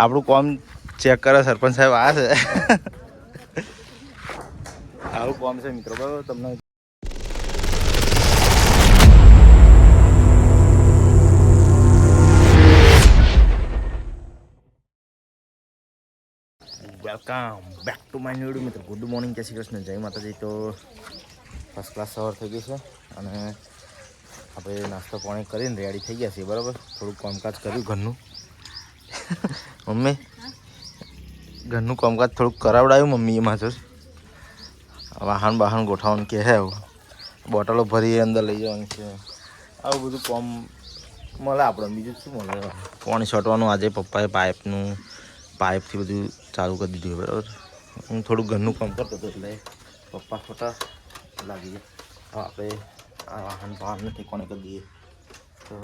આપણું કોમ ચેક કરે, સરપંચ સાહેબ આ છે. આવું કોમ છે મિત્રો, બરાબર? તમને welcome back to my new મિત્રો. ગુડ મોર્નિંગ જય શ્રી કૃષ્ણ, જય માતાજી. તો ફર્સ્ટ ક્લાસ સવાર થઈ ગઈ છે અને આપણે નાસ્તો પાણી કરીને રેડી થઈ ગયા છીએ, બરાબર? થોડુંક કામકાજ કર્યું ઘરનું. મમ્મી, ઘરનું કામકાજ થોડુંક કરાવડાવ્યું મમ્મીએ માથું વાહન વાહન ગોઠવવાનું કે હે બોટલો ભરી અંદર લઈ જવાની છે. આવું બધું કોમ મળે આપણે બીજું શું મળે? પાણી છોટવાનું આજે પપ્પાએ પાઇપનું, પાઇપથી બધું ચાલુ કરી દીધું બરાબર? હું થોડું ઘરનું કામ કરતો હતો એટલે પપ્પા છોટા લાગી ગયા. આપણે આ વાહન બહાર નથી, કોને કરી દઈએ? તો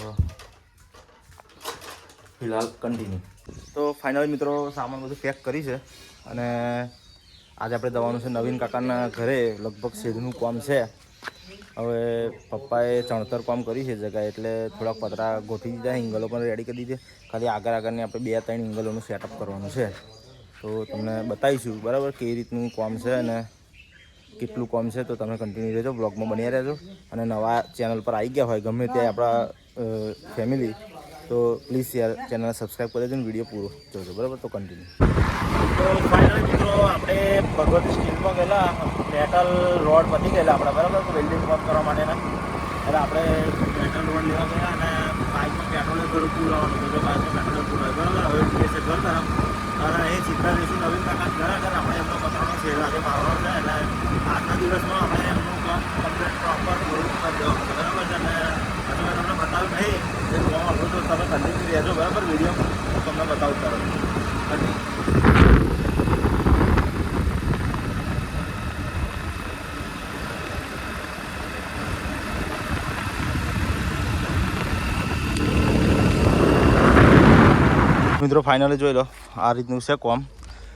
ફિલહાલ કન્ટિન્યુ તો ફાઇનલી મિત્રો સામાન બધું પેક કરી છે અને આજે આપણે દવાનું છે નવીન કાકાના ઘરે, લગભગ શેડનું કામ છે. હવે પપ્પાએ ચણતર કામ કરી છે જગ્યાએ, એટલે થોડાક પતરા ગોઠવી દીધા ઇંગલો પણ રેડી કરી દીધી ખાલી આગળ આગળની આપણે બે ત્રણ ઇંગલોનું સેટઅપ કરવાનું છે. તો તમને બતાવીશું બરાબર કેવી રીતનું કામ છે અને કેટલું કોમ છે, તો તમે કન્ટિન્યુ રહેજો બ્લોગમાં બન્યા રહેજો. અને નવા ચેનલ પર આવી ગયા હોય, ગમે તે આપણા ફેમિલી તો પ્લીઝ યાર ચેનલ સબસ્ક્રાઈબ કરી દેજો ને વીડિયો પૂરો જોજો, બરાબર? તો કન્ટિન્યુ તો ફાઇનલ મિત્રો, આપણે ભગવત સ્ટીલમાં ગયેલા મેટલ રોડ પતી ગયેલા આપણા, બરાબર? વેલ્ડિંગ વર્ક કરવા માટેના. એટલે આપણે મેટલ રોડ લેવા ગયા અને બાઇકમાં પેટ્રોલ ઘરું પૂરવાનું હતું બાઇકમાં પેટ્રોલ પૂરાય બરાબર? હવે ઉતરીએ ઘર તરફ. અને એ સીધા દેશી નવીન કાકા ઘર આગળ આપણે એમનો પત્રનો શેર આજે મારવાનો છે, એટલે આજના દિવસમાં આપણે એમનું કામ કમ્પ્લીટ પ્રોપર પૂરું કરી દેવાનું બરાબર છે? અને હજુ તમને બતાવ્યું નહીં કામ આપણું તો તમે કન્ટિન્યુ રહેજો બરાબર વીડિયો હું તમને બતાવું મિત્રો ફાઇનલી જોઈ લો. આ રીતનું છે કોમ.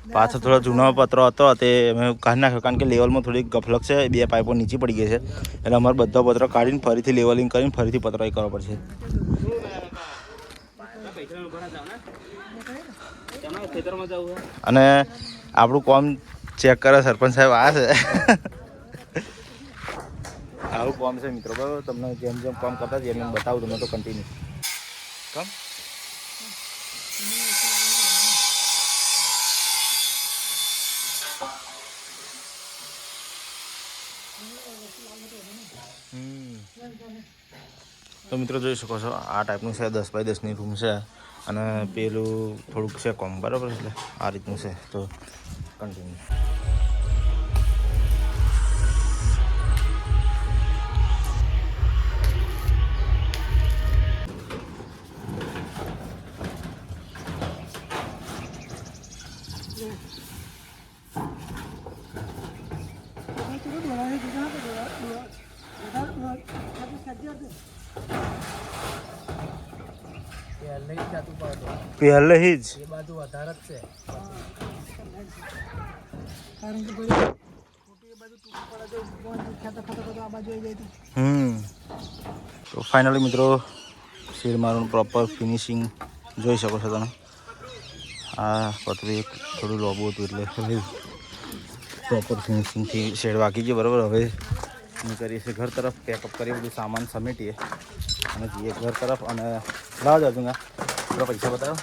પાછળ થોડો જૂનો પત્રો હતો તે અમે કાઢી નાખ્યો કારણ કે લેવલમાં થોડી ગફલક છે બે પાઇપો નીચે પડી ગઈ છે. એટલે અમારે બધો પત્રો કાઢીને ફરીથી લેવલિંગ કરીને ફરીથી પત્રો એ કરવો પડશે. અને આપણું કોમ ચેક કરે સરપંચ સાહેબ આ છે. આવું કોમ છે મિત્રો બરાબર? તમને જેમ જેમ કોમ કરતા જેમ એમ બતાવું તમને તો કન્ટિન્યુ કમ? તો મિત્રો જોઈ શકો છો, આ ટાઈપનું છે, દસ બાય દસની રૂમ છે અને પેલું થોડુંક છે કોમ, બરાબર એટલે આ રીતનું છે, તો કન્ટિન્યુ પહેલેથી જ એ બાજુ વધારે જ છે. હમ. તો ફાઇનલી મિત્રો શેર મારું પ્રોપર ફિનિશિંગ જોઈ શકો છો તમે. આ પતરું એક થોડું લોબું હતું એટલે પ્રોપર ફિનિશિંગથી શેડ વાગી ગયો બરાબર? હવે કરીએ છીએ ઘર તરફ પેકઅપ કરી બધું સામાન સમેટીએ અને જઈએ ઘર તરફ અને લાવ જાજુ પૂરા પૈસા બતાવો.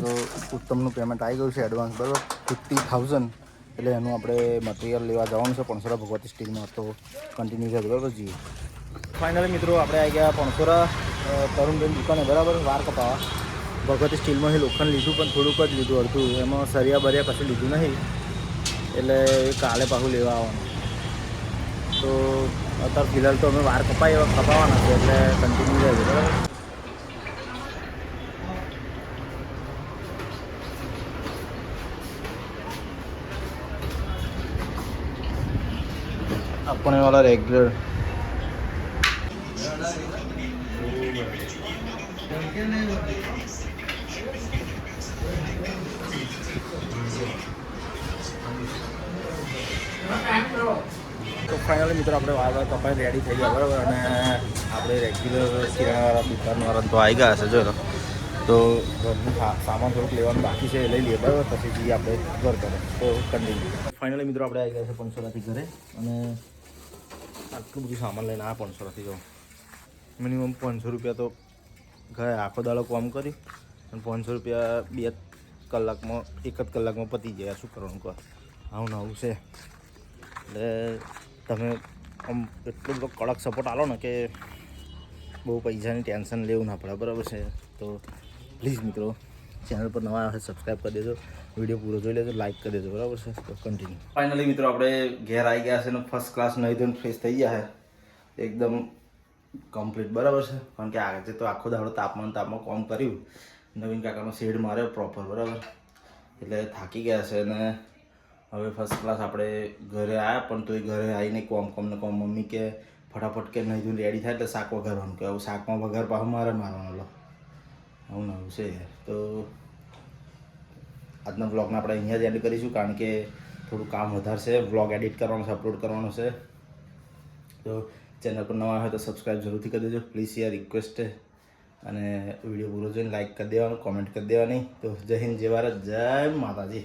તો ઉત્તમનું પેમેન્ટ આવી ગયું છે એડવાન્સ બરાબર? ફિફ્ટી થાઉઝન્ડ એટલે એનું આપણે મટીરિયલ લેવા જવાનું છે. પણસોરા ભગવતી સ્ટીલમાં તો કન્ટિન્યુ છે, બરાબર? જી ફાઇનલી મિત્રો, આપણે આવી ગયા પણસોરા તરુણબેન દુકાને, બરાબર? વાર કપાવા. ભગવતી સ્ટીલમાંથી લોખંડ લીધું, પણ થોડુંક જ લીધું હતું એમાં સરિયા બરિયા કશું લીધું નહીં. એટલે એ કાલે પાછું લેવા આવવાનું. તો અત્યારે ફિલહાલ તો અમે વાર કપાય એવા કપાવાના છે, એટલે કન્ટિન્યુ જાય બરાબર? આપણે વાળા રેગ્યુલર તો ફાઇનલી મિત્રો આપણે તો કપાઈ રેડી થઈ ગયા, બરાબર? અને આપણે રેગ્યુલર કિરાણાવાળા દુકાનવાળા તો આવી ગયા છે જો તો. ઘરનું સામાન થોડુંક લેવાનું બાકી છે, એ લઈ લઈએ, બરાબર? પછી જઈએ આપણે ઘર કરે. તો કન્ટિન્યુ ફાઇનલી મિત્રો આપણે આવી ગયા છે પંચોરાથી ઘરે, અને આટલું બધું સામાન લઈને આ પંચોરાથી જો. મિનિમમ પાંચસો રૂપિયા તો ઘરે આખો દાડો કોમ કરી અને પાંચસો રૂપિયા બે કલાકમાં, એક જ કલાકમાં પતી જાય શું કરવાનું કહો? આવું નવું છે. એટલે તમે આમ એટલો બધો કડક સપોર્ટ આલો ને કે બહુ પૈસાની ટેન્શન લેવું ના પડે. બરાબર છે? તો પ્લીઝ મિત્રો ચેનલ પર નવા આવે સબસ્ક્રાઈબ કરી દેજો. વીડિયો પૂરો જોઈ લેજો લાઈક કરી દેજો. બરાબર છે? તો કન્ટિન્યુ ફાઇનલી મિત્રો, આપણે ઘેર આવી ગયા છે ને ફર્સ્ટ ક્લાસ નહીં ધોઈને ફ્રેશ થઈ ગયા છે. એકદમ કમ્પ્લીટ બરાબર છે? કારણ કે આજે તો આખો દાડો તાપમાન તાપમાં કોમ કર્યું. નવીન કાકાનો શેડ માર્યો પ્રોપર બરાબર? એટલે થાકી ગયા છે અને હવે ફર્સ્ટ ક્લાસ આપણે ઘરે આવ્યા પણ તોય ઘરે આવીને કોમ કોમ ને કોમ મમ્મી કે ફટાફટ કે નહીં જોઈને રેડી થાય એટલે શાક વઘારવાનું કે હવે શાકમાં વઘાર પાછું મારે મારવાનો, લો. આવું ને આવું છે તો આજના વ્લોગને આપણે અહીંયા જ એડ કરીશું, કારણ કે થોડું કામ વધારે છે વ્લોગ એડિટ કરવાનો છે અપલોડ કરવાનો છે. તો ચેનલ પર નવા હોય તો સબસ્ક્રાઈબ જરૂરથી કરી દેજો. પ્લીઝ યાર રિક્વેસ્ટ છે અને વીડિયો પૂરો જોઈને લાઈક કરી દેવાનું કોમેન્ટ કરી દેવાની. તો જય હિન્દ, જય ભારત, જય માતાજી.